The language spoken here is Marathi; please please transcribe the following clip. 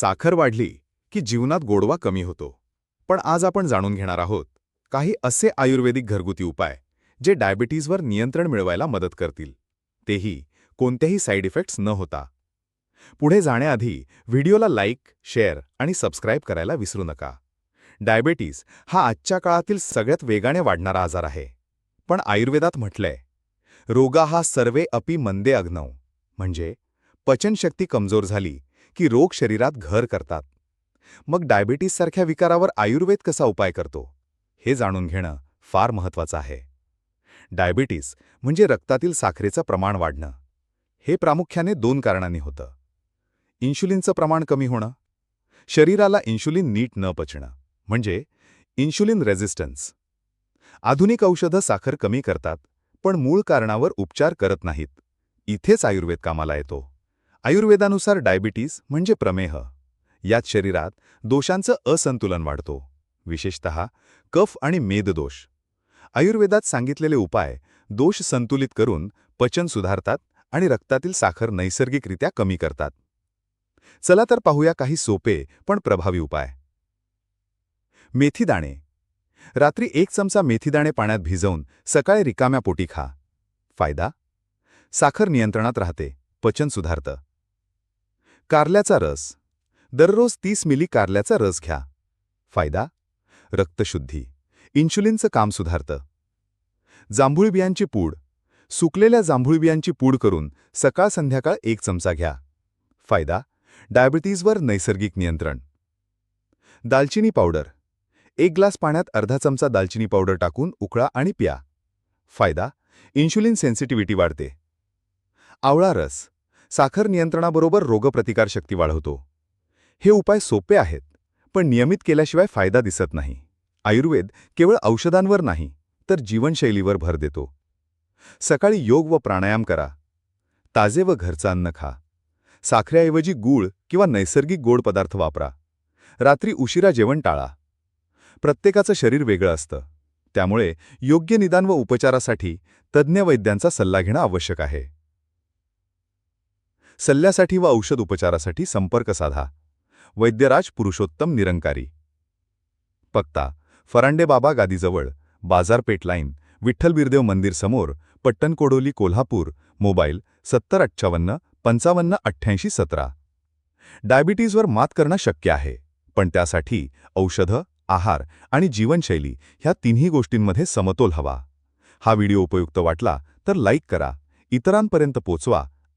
साखर वाढली की जीवनात गोडवा कमी होतो. पण आज आपण जाणून घेणार आहोत काही असे आयुर्वेदिक घरगुती उपाय जे डायबिटीजवर नियंत्रण मिळवायला मदत करतील. तेही कोणत्याही साईड इफेक्ट्स न होता. पुढे जाण्याआधी व्हिडिओला लाईक शेअर आणि सबस्क्राईब करायला विसरू नका. डायबेटीज हा आजच्या काळातील सगळ्यात वेगाने वाढणारा आजार आहे. पण आयुर्वेदात म्हटलंय रोगा हा सर्वे अपि मंदे अग्नव म्हणजे पचनशक्ती कमजोर झाली की रोग शरीरात घर करतात. मग डायबिटीससारख्या विकारावर आयुर्वेद कसा उपाय करतो? हे जाणून घेणं फार महत्वाचं आहे. डायबिटीस म्हणजे रक्तातील साखरेचं प्रमाण वाढणं. हे प्रामुख्याने दोन कारणांनी होतं. इन्शुलिनचं प्रमाण कमी होणं. शरीराला इन्शुलिन नीट न पचणं. म्हणजे इन्शुलिन रेझिस्टन्स आधुनिक औषधं साखर कमी करतात पण मूळ कारणावर उपचार करत नाहीत. इथेच आयुर्वेद कामाला येतो. आयुर्वेदानुसार डायबिटीस म्हणजे प्रमेह. यात शरीरात दोषांचं असंतुलन वाढतो. विशेषत कफ आणि मेददोष आयुर्वेदात सांगितलेले उपाय दोष संतुलित करून पचन सुधारतात आणि रक्तातील साखर नैसर्गिकरित्या कमी करतात. चला तर पाहूया काही सोपे पण प्रभावी उपाय. मेथीदाणे. रात्री एक चमचा मेथीदाणे पाण्यात भिजवून सकाळी रिकाम्या पोटी खा. फायदा? साखर नियंत्रणात राहते. पचन सुधारतं. कारल्याचा रस. दररोज तीस मिली कारल्याचा रस घ्या. फायदा? रक्तशुद्धी. इन्शुलिनचं काम सुधारतं. जांभूळ बियांची पूड. सुकलेल्या जांभूळ बियांची पूड करून सकाळ संध्याकाळ एक चमचा घ्या. फायदा? डायबिटीजवर नैसर्गिक नियंत्रण. दालचिनी पावडर. एक ग्लास पाण्यात अर्धा चमचा दालचिनी पावडर टाकून उकळा आणि प्या. फायदा? इन्शुलिन सेन्सिटिव्हिटी वाढते. आवळा रस. साखर नियंत्रणाबरोबर रोगप्रतिकारशक्ती वाढवतो. हे उपाय सोपे आहेत पण नियमित केल्याशिवाय फायदा दिसत नाही. आयुर्वेद केवळ औषधांवर नाही तर जीवनशैलीवर भर देतो. सकाळी योग व प्राणायाम करा. ताजे व घरचं अन्न खा. साखरेऐवजी गूळ किंवा नैसर्गिक गोड पदार्थ वापरा. रात्री उशिरा जेवण टाळा. प्रत्येकाचं शरीर वेगळं असतं. त्यामुळे योग्य निदान व उपचारासाठी तज्ज्ञ वैद्यांचा सल्ला घेणं आवश्यक आहे. सल्ल्यासाठी व औषध उपचारासाठी संपर्क साधा. वैद्यराज पुरुषोत्तम निरंकारी. पत्ता फरांडे बाबा गादीजवळ बाजारपेठ लाईन विठ्ठल बिरदेव मंदिर समोर पट्टणकोडोली कोल्हापूर मोबाईल सत्तर अठ्ठावन्न पंचावन्न अठ्ठ्याऐंशी सतरा. डायबिटीजवर मात करणं शक्य आहे पण त्यासाठी औषधं आहार आणि जीवनशैली ह्या तिन्ही गोष्टींमध्ये समतोल हवा. हा व्हिडिओ उपयुक्त वाटला तर लाईक करा इतरांपर्यंत पोचवा